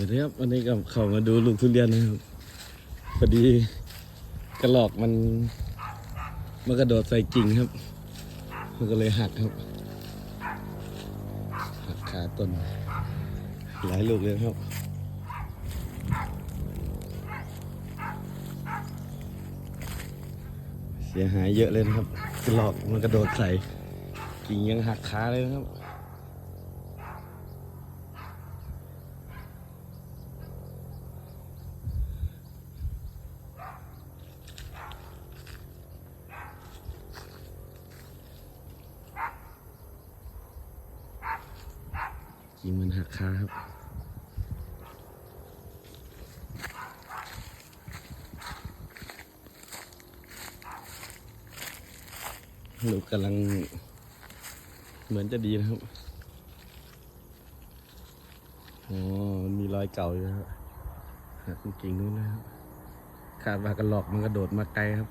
วัสดีครับวันนี้ก็เขามาดูลูกทุเรียนนะครับพอดีกระหลอกมันมันกระโดดใส่กิ่งครับ มันก็เลยหักครับหักขาต้นหลายลูกเลยครับเสียหายเยอะเลยนะครับ กระหลอกมันกระโดดใส่กิ่งยังหักขาเลยนะครับ กิ่งมันหักขาครับลูกกำลังเหมือนจะดีนะครับอ๋อมีรอยเก่าอยู่ครับหักกิ่งนู้นนะครับคาดว่ากระหลอกมันกระโดดมาไกลครับ